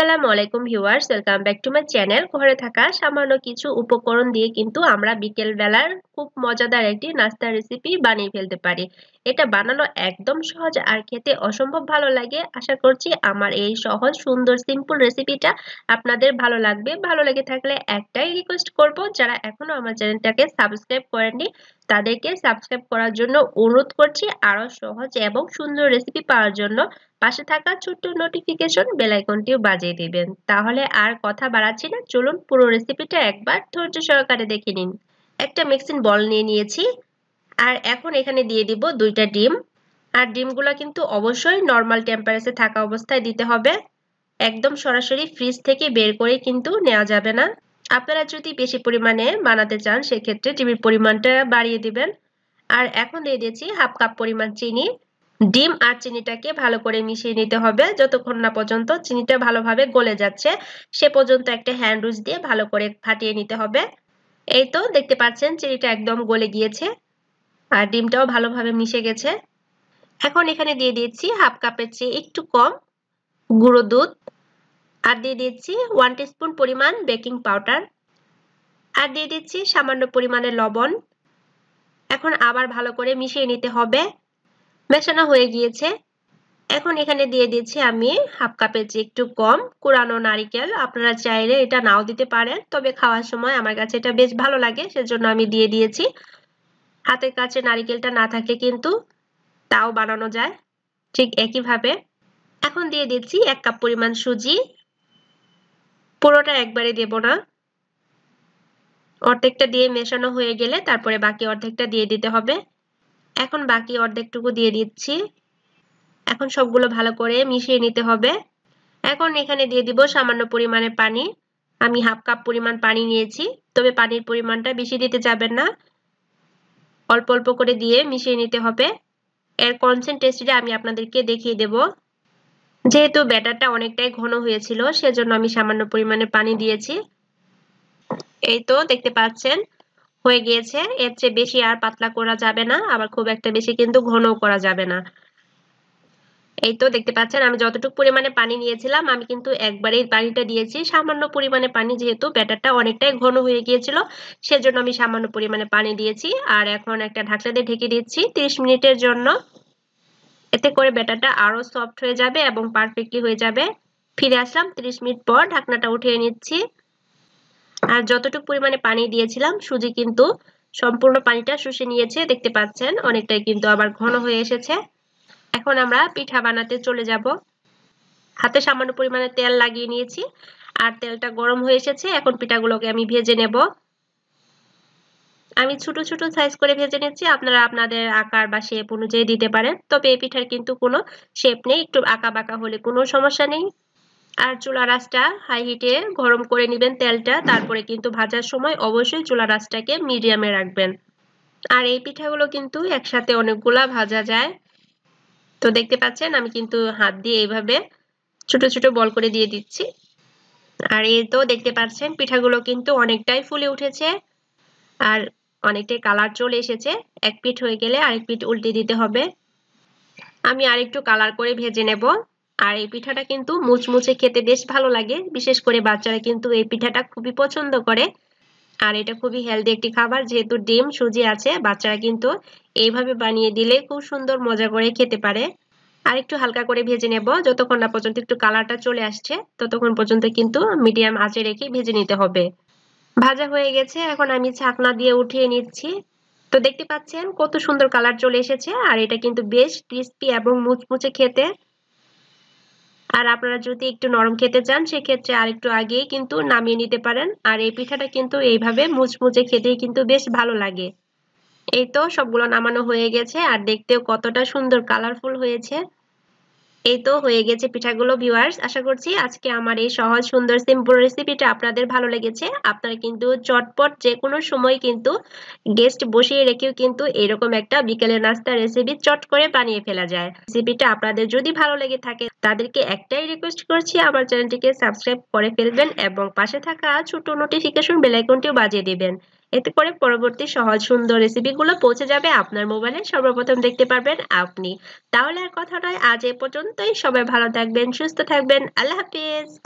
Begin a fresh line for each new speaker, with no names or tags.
আসসালামু আলাইকুম viewers, welcome back to my channel. ঘরে থাকা সামান্য কিছু উপকরণ দিয়ে কিন্তু আমরা বিকেল বেলার খুব মজাদার একটি নাস্তার রেসিপি বানিয়ে ফেলতে পারি। এটা বানানো একদম সহজ আর খেতে অসম্ভব ভালো লাগে। আশা করছি আমার এই সহজ, সুন্দর সিম্পল রেসিপিটা আপনাদের ভালো লাগবে। ভালো লেগে থাকলে একটাই রিকোয়েস্ট করব, যারা এখনও আমার চ্যানেলটাকে সাবস্ক্রাইব করেননি তাদেরকে সাবস্ক্রাইব করার জন্য অনুরোধ করছি আরও সহজ এবং সুন্দর রেসিপি পাওয়ার জন্য পাশে থাকা ছোট্ট নোটিফিকেশন বেলাইকনটিও বাজিয়ে দিবেন। তাহলে আর কথা বাড়াচ্ছি না, চলুন পুরো রেসিপিটা একবার ধৈর্য সহকারে দেখে নিন। একটা মিক্সিং বল নিয়ে নিয়েছি, আর এখন এখানে দিয়ে দিব দুইটা ডিম। আর ডিমগুলো কিন্তু অবশ্যই নর্মাল টেম্পারেচারে থাকা অবস্থায় দিতে হবে। একদম সরাসরি ফ্রিজ থেকে বের করে কিন্তু নেওয়া যাবে না। আপনারা যদি বেশি পরিমাণে বানাতে চান, সেক্ষেত্রে ডিমের পরিমাণটা বাড়িয়ে দিবেন। আর এখন দিয়ে দিয়েছি হাফ কাপ পরিমাণ চিনি। ডিম আর চিনিটাকে ভালো করে মিশিয়ে নিতে হবে। যতক্ষণ না পর্যন্ত চিনিটা ভালোভাবে গলে যাচ্ছে, সে পর্যন্ত একটা হ্যান্ড রুজ দিয়ে ভালো করে ফাটিয়ে নিতে হবে। এই তো দেখতে পাচ্ছেন চিনিটা একদম গলে গিয়েছে আর ডিমটাও ভালোভাবে মিশে গেছে। এখন এখানে দিয়ে দিয়েছি হাফ কাপের চেয়ে একটু কম গুঁড়ো দুধ। আর দিয়ে দিচ্ছি ওয়ান টিস্পুন পরিমাণ বেকিং পাউডার আর দিয়ে দিচ্ছি সামান্য পরিমাণে লবণ। এখন আবার ভালো করে মিশিয়ে নিতে হবে। মেশানো হয়ে গিয়েছে। এখন এখানে দিয়ে দিচ্ছি আমি হাফ কাপের চেয়ে একটু কম কোরানো নারিকেল। আপনারা চাইলে এটা নাও দিতে পারেন, তবে খাওয়ার সময় আমার কাছে এটা বেশ ভালো লাগে, সেজন্য আমি দিয়ে দিয়েছি। হাতের কাছে নারিকেলটা না থাকলে কিন্তু তাও বানানো যায় ঠিক একইভাবে। এখন দিয়ে দিচ্ছি এক কাপ পরিমাণ সুজি। পুরোটা একবারে দেব না। অর্ধেকটা দিয়ে মেশানো হয়ে গেলে তারপরে বাকি অর্ধেকটা দিয়ে দিতে হবে। এখন বাকি অর্ধেকটুকু দিয়ে দিচ্ছি। এখন সবগুলো ভালো করে মিশিয়ে নিতে হবে। এখন এখানে দিয়ে দিব সামান্য পরিমাণে পানি। আমি হাফ কাপ পরিমাণ পানি নিয়েছি, তবে পানির পরিমাণটা বেশি দিতে যাবেন না। অল্প অল্প করে দিয়ে মিশিয়ে নিতে হবে। এর কনসেন্ট্রেসিটা আমি আপনাদেরকে দেখিয়ে দেব। যেহেতু ব্যাটারটা অনেকটাই ঘন হয়েছিল, সেজন্য আমি সামান্য পরিমাণে পানি দিয়েছি। এই তো দেখতে পাচ্ছেন, হয়ে গিয়েছে। এর চেয়ে বেশি আর পাতলা করা যাবে না, আবার খুব একটা বেশি কিন্তু ঘন করা যাবে না। এই তো দেখতে পাচ্ছেন, আমি যতটুকু পরিমাণে পানি নিয়েছিলাম, আমি কিন্তু একবারেই পানিটা দিয়েছি। সামান্য পরিমাণে পানি যেহেতু ব্যাটারটা অনেকটাই ঘন হয়ে গিয়েছিল, সেজন্য আমি সামান্য পরিমাণে পানি দিয়েছি। আর এখন একটা ঢাকনা দিয়ে ঢেকে দিচ্ছি 30 মিনিটের জন্য। এতে করে ব্যাটারটা আরও সফট হয়ে যাবে এবং পারফেক্টলি হয়ে যাবে। ফিরে আসলাম 30 মিনিট পর, ঢাকনাটা উঠিয়ে নিচ্ছি। আর যতটুকু পরিমাণে পানি দিয়েছিলাম, সুজি কিন্তু সম্পূর্ণ পানিটা শুষে নিয়েছে, দেখতে পাচ্ছেন, অনেকটাই কিন্তু আবার ঘন হয়ে এসেছে। এখন আমরা পিঠা বানাতে চলে যাব। হাতে সামান্য পরিমাণে তেল লাগিয়ে নিয়েছি, আর তেলটা গরম হয়ে এসেছে, এখন পিঠাগুলোকে আমি ভেজে নেব। আমি ছোট ছোট সাইজ করে ভেজে নিচ্ছি। আপনারা আপনাদের আকার বা শেপ অনুযায়ী দিতে পারেন। তবে এই পিঠার কিন্তু কোনো শেপ নেই। একটু আঁকা বাঁকা হলে কোনো সমস্যা নেই। আর চুলা রাসটা হাই হিটে গরম করে নেবেন তেলটা। তারপরে কিন্তু ভাজার সময় অবশ্যই চুলা রাসটাকে মিডিয়ামে রাখবেন। আর এই পিঠাগুলো কিন্তু একসাথে অনেকগুলা ভাজা যায়। তো দেখতে পাচ্ছেন, আমি কিন্তু হাত দিয়ে এইভাবে ছোট ছোট বল করে দিয়ে দিচ্ছি। আর এই তো দেখতে পাচ্ছেন, পিঠাগুলো কিন্তু অনেকটাই ফুলে উঠেছে। আর অনেকটাই কালার চলে এসেছে। এক পিঠ হয়ে গেলে আরেক পিঠ উল্টে দিতে হবে। আমি আরেকটু কালার করে ভেজে নেব। আর এই পিঠাটা কিন্তু মুচমুচে খেতে বেশ ভালো লাগে। বিশেষ করে বাচ্চারা কিন্তু এই পিঠাটা খুবই পছন্দ করে। আর এটা খুবই হেলদি একটি খাবার, যেহেতু ডিম, সুজি আছে, বাচ্চারা কিন্তু এইভাবে বানিয়ে দিলে খুব সুন্দর মজা করে খেতে পারে। আর একটু হালকা করে ভেজে নেব। যতক্ষণ না পর্যন্ত একটু কালারটা চলে আসছে, ততক্ষণ পর্যন্ত কিন্তু মিডিয়াম আঁচে রেখে ভেজে নিতে হবে। ভাজা হয়ে গেছে। এখন আমি ছাকনা দিয়ে উঠিয়ে নিচ্ছি। তো দেখতে পাচ্ছেন কত সুন্দর কালার চলে এসেছে। আর এটা কিন্তু বেশ ক্রিস্পি এবং মুচমুচে খেতে। আর আপনারা যদি একটু নরম খেতে চান, সেক্ষেত্রে আর একটু আগেই কিন্তু নামিয়ে নিতে পারেন। আর এই পিঠাটা কিন্তু এইভাবে মুচমুচে খেতেই কিন্তু বেশ ভালো লাগে। এই তো সবগুলো নামানো হয়ে গেছে। আর দেখতেও কতটা সুন্দর কালারফুল হয়েছে। এই তো হয়ে গেছে পিঠাগুলো ভিউয়ার্স আশা করছি আজকে আমার এই সহজ, সুন্দর সিম্পল রেসিপিটা আপনাদের ভালো লেগেছে। আপনারা কিন্তু চটপট যে কোনো সময় কিন্তু গেস্ট বসিয়ে রেখেও কিন্তু এরকম একটা বিকেলের নাস্তা রেসিপি চট করে বানিয়ে ফেলা যায়। রেসিপিটা আপনাদের যদি ভালো লেগে থাকে, তাদেরকে একটাই রিকোয়েস্ট করছি, আমার চ্যানেলটিকে সাবস্ক্রাইব করে ফেলবেন এবং পাশে থাকা ছোট নোটিফিকেশন বেলাইকনটিও বাজিয়ে দিবেন। এতে করে পরবর্তী সহজ সুন্দর রেসিপিগুলো পৌঁছে যাবে আপনার মোবাইলে সর্বপ্রথম দেখতে পারবেন আপনি। তাহলে আর কথা নয়, আজ এ পর্যন্তই। সবাই ভালো থাকবেন, সুস্থ থাকবেন। আল্লাহ হাফিজ।